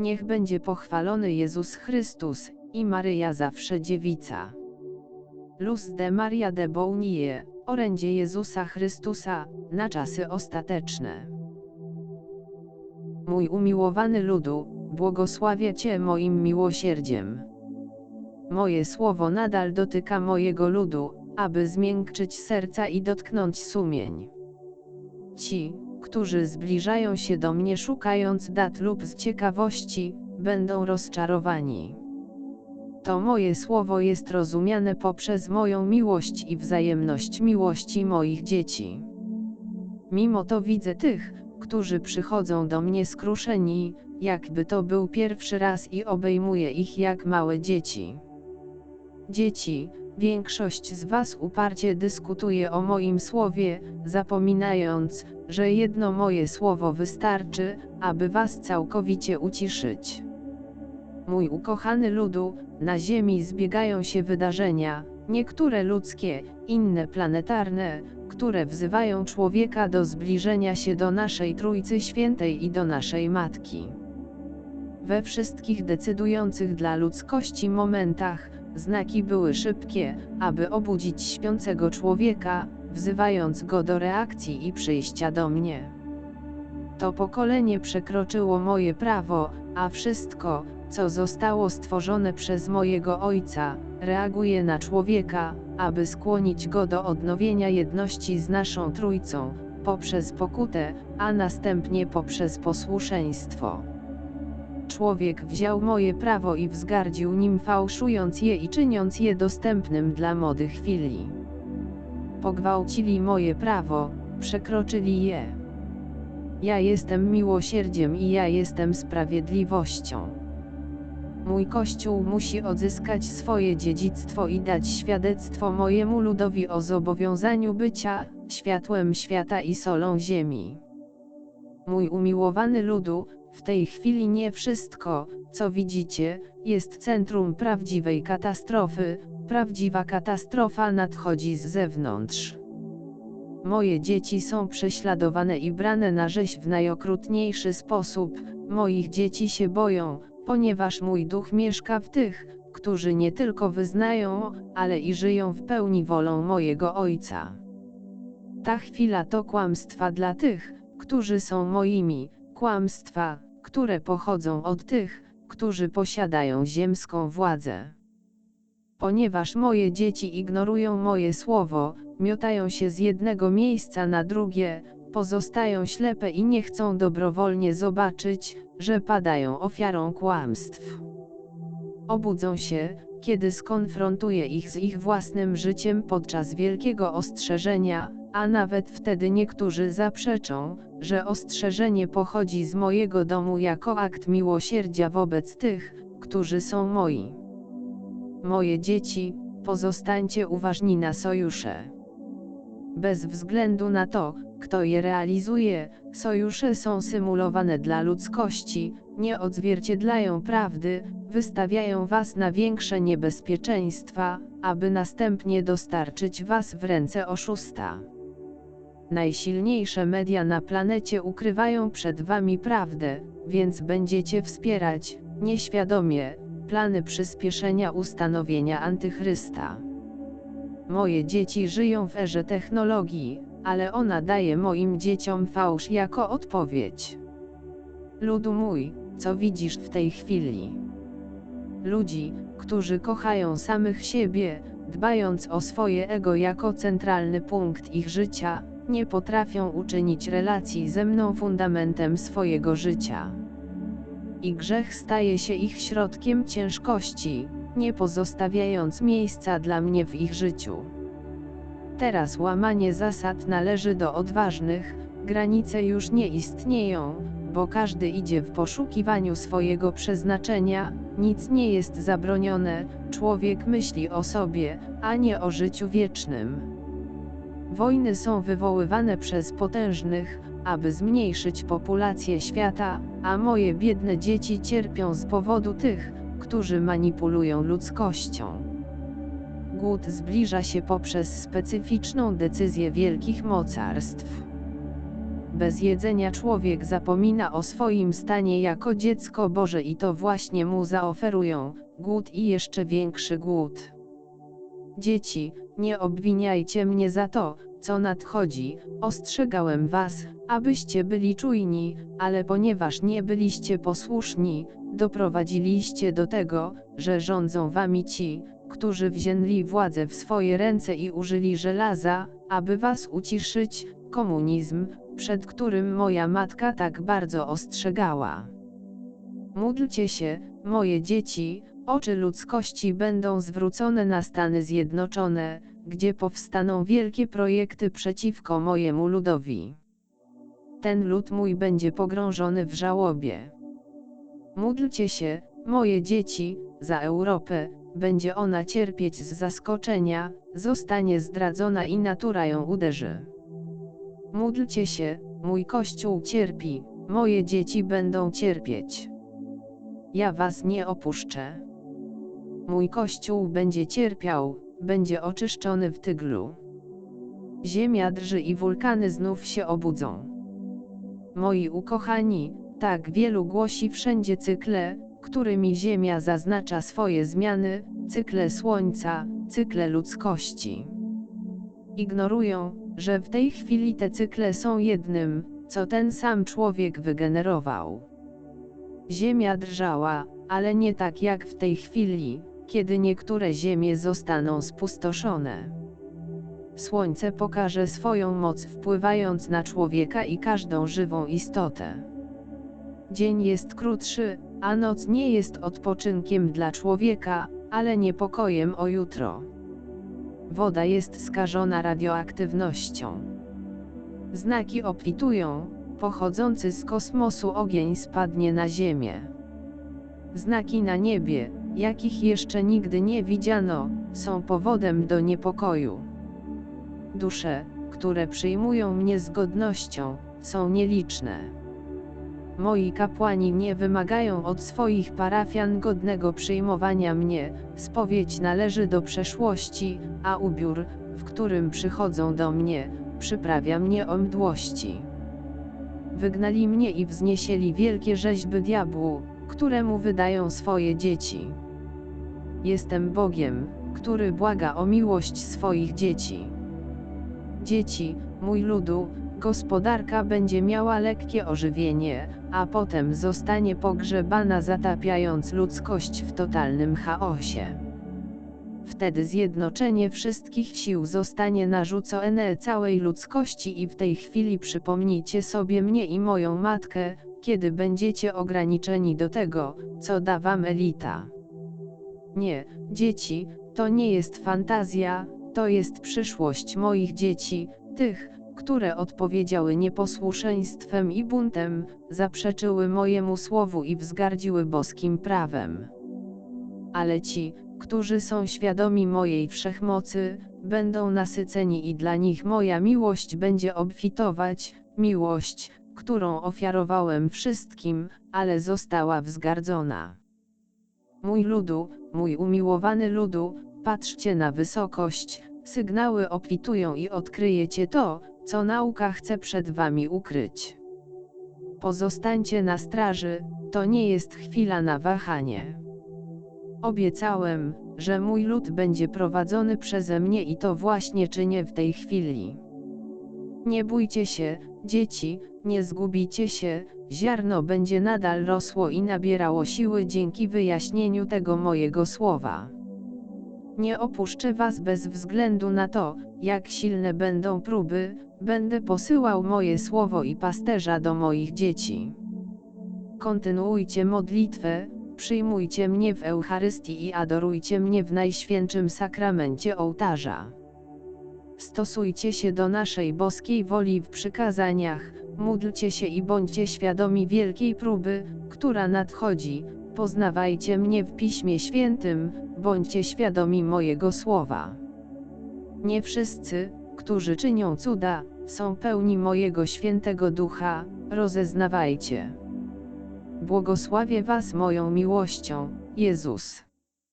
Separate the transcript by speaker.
Speaker 1: Niech będzie pochwalony Jezus Chrystus i Maryja zawsze dziewica. Luz de Maria de Bounie, orędzie Jezusa Chrystusa, na czasy ostateczne. Mój umiłowany ludu, błogosławię Cię moim miłosierdziem. Moje słowo nadal dotyka mojego ludu, aby zmiękczyć serca i dotknąć sumień. Ci, którzy zbliżają się do mnie szukając dat lub z ciekawości, będą rozczarowani. To moje słowo jest rozumiane poprzez moją miłość i wzajemność miłości moich dzieci. Mimo to widzę tych, którzy przychodzą do mnie skruszeni, jakby to był pierwszy raz i obejmuję ich jak małe dzieci. Dzieci, większość z Was uparcie dyskutuje o moim słowie, zapominając, że jedno moje słowo wystarczy, aby Was całkowicie uciszyć. Mój ukochany ludu, na Ziemi zbiegają się wydarzenia, niektóre ludzkie, inne planetarne, które wzywają człowieka do zbliżenia się do naszej Trójcy Świętej i do naszej Matki. We wszystkich decydujących dla ludzkości momentach, znaki były szybkie, aby obudzić śpiącego człowieka, wzywając go do reakcji i przyjścia do mnie. To pokolenie przekroczyło moje prawo, a wszystko, co zostało stworzone przez mojego Ojca, reaguje na człowieka, aby skłonić go do odnowienia jedności z naszą Trójcą, poprzez pokutę, a następnie poprzez posłuszeństwo. Człowiek wziął moje prawo i wzgardził nim fałszując je i czyniąc je dostępnym dla mody chwili. Pogwałcili moje prawo, przekroczyli je. Ja jestem miłosierdziem i ja jestem sprawiedliwością. Mój Kościół musi odzyskać swoje dziedzictwo i dać świadectwo mojemu ludowi o zobowiązaniu bycia światłem świata i solą ziemi. Mój umiłowany ludu, w tej chwili nie wszystko, co widzicie, jest centrum prawdziwej katastrofy, prawdziwa katastrofa nadchodzi z zewnątrz. Moje dzieci są prześladowane i brane na rzeź w najokrutniejszy sposób, moich dzieci się boją, ponieważ mój duch mieszka w tych, którzy nie tylko wyznają, ale i żyją w pełni wolą mojego Ojca. Ta chwila to kłamstwa dla tych, którzy są moimi, kłamstwa, które pochodzą od tych, którzy posiadają ziemską władzę. Ponieważ moje dzieci ignorują moje słowo, miotają się z jednego miejsca na drugie, pozostają ślepe i nie chcą dobrowolnie zobaczyć, że padają ofiarą kłamstw. Obudzą się, kiedy skonfrontuję ich z ich własnym życiem podczas wielkiego ostrzeżenia, a nawet wtedy niektórzy zaprzeczą, że ostrzeżenie pochodzi z mojego domu jako akt miłosierdzia wobec tych, którzy są moi. Moje dzieci, pozostańcie uważni na sojusze. Bez względu na to, kto je realizuje, sojusze są symulowane dla ludzkości, nie odzwierciedlają prawdy, wystawiają was na większe niebezpieczeństwa, aby następnie dostarczyć was w ręce oszusta. Najsilniejsze media na planecie ukrywają przed wami prawdę, więc będziecie wspierać, nieświadomie, plany przyspieszenia ustanowienia antychrysta. Moje dzieci żyją w erze technologii, ale ona daje moim dzieciom fałsz jako odpowiedź. Ludu mój, co widzisz w tej chwili? Ludzi, którzy kochają samych siebie, dbając o swoje ego jako centralny punkt ich życia, nie potrafią uczynić relacji ze mną fundamentem swojego życia. I grzech staje się ich środkiem ciężkości, nie pozostawiając miejsca dla mnie w ich życiu. Teraz łamanie zasad należy do odważnych, granice już nie istnieją, bo każdy idzie w poszukiwaniu swojego przeznaczenia, nic nie jest zabronione, człowiek myśli o sobie, a nie o życiu wiecznym. Wojny są wywoływane przez potężnych, aby zmniejszyć populację świata, a moje biedne dzieci cierpią z powodu tych, którzy manipulują ludzkością. Głód zbliża się poprzez specyficzną decyzję wielkich mocarstw. Bez jedzenia człowiek zapomina o swoim stanie jako dziecko Boże i to właśnie mu zaoferują głód i jeszcze większy głód. Dzieci, nie obwiniajcie mnie za to, co nadchodzi, ostrzegałem was, abyście byli czujni, ale ponieważ nie byliście posłuszni, doprowadziliście do tego, że rządzą wami ci, którzy wzięli władzę w swoje ręce i użyli żelaza, aby was uciszyć, komunizm, przed którym moja matka tak bardzo ostrzegała. Módlcie się, moje dzieci, oczy ludzkości będą zwrócone na Stany Zjednoczone, gdzie powstaną wielkie projekty przeciwko mojemu ludowi. Ten lud mój będzie pogrążony w żałobie. Módlcie się, moje dzieci, za Europę, będzie ona cierpieć z zaskoczenia, zostanie zdradzona i natura ją uderzy. Módlcie się, mój Kościół cierpi, moje dzieci będą cierpieć. Ja was nie opuszczę. Mój Kościół będzie cierpiał, będzie oczyszczony w tyglu. Ziemia drży i wulkany znów się obudzą. Moi ukochani, tak wielu głosi wszędzie cykle, którymi Ziemia zaznacza swoje zmiany, cykle Słońca, cykle ludzkości. Ignorują, że w tej chwili te cykle są jednym, co ten sam człowiek wygenerował. Ziemia drżała, ale nie tak jak w tej chwili, kiedy niektóre ziemie zostaną spustoszone. Słońce pokaże swoją moc wpływając na człowieka i każdą żywą istotę. Dzień jest krótszy, a noc nie jest odpoczynkiem dla człowieka, ale niepokojem o jutro. Woda jest skażona radioaktywnością. Znaki obfitują, pochodzący z kosmosu ogień spadnie na Ziemię. Znaki na niebie, jakich jeszcze nigdy nie widziano, są powodem do niepokoju. Dusze, które przyjmują mnie z godnością, są nieliczne. Moi kapłani nie wymagają od swoich parafian godnego przyjmowania mnie, spowiedź należy do przeszłości, a ubiór, w którym przychodzą do mnie, przyprawia mnie o mdłości. Wygnali mnie i wzniesieli wielkie rzeźby diabłu, któremu wydają swoje dzieci. Jestem Bogiem, który błaga o miłość swoich dzieci. Dzieci, mój ludu, gospodarka będzie miała lekkie ożywienie, a potem zostanie pogrzebana zatapiając ludzkość w totalnym chaosie. Wtedy zjednoczenie wszystkich sił zostanie narzucone całej ludzkości i w tej chwili przypomnijcie sobie mnie i moją matkę, kiedy będziecie ograniczeni do tego, co da wam elita. Nie, dzieci, to nie jest fantazja, to jest przyszłość moich dzieci, tych, które odpowiedziały nieposłuszeństwem i buntem, zaprzeczyły mojemu słowu i wzgardziły boskim prawem. Ale ci, którzy są świadomi mojej wszechmocy, będą nasyceni i dla nich moja miłość będzie obfitować, miłość, którą ofiarowałem wszystkim, ale została wzgardzona. Mój ludu, mój umiłowany ludu, patrzcie na wysokość, sygnały obfitują i odkryjecie to, co nauka chce przed wami ukryć. Pozostańcie na straży, to nie jest chwila na wahanie. Obiecałem, że mój lud będzie prowadzony przeze mnie i to właśnie czynię w tej chwili. Nie bójcie się, dzieci, nie zgubicie się, ziarno będzie nadal rosło i nabierało siły dzięki wyjaśnieniu tego mojego słowa. Nie opuszczę was bez względu na to, jak silne będą próby, będę posyłał moje słowo i pasterza do moich dzieci. Kontynuujcie modlitwę, przyjmujcie mnie w Eucharystii i adorujcie mnie w Najświętszym Sakramencie ołtarza. Stosujcie się do naszej boskiej woli w przykazaniach, módlcie się i bądźcie świadomi wielkiej próby, która nadchodzi, poznawajcie mnie w Piśmie Świętym, bądźcie świadomi mojego słowa. Nie wszyscy, którzy czynią cuda, są pełni mojego świętego ducha, rozeznawajcie. Błogosławię Was moją miłością, Jezus.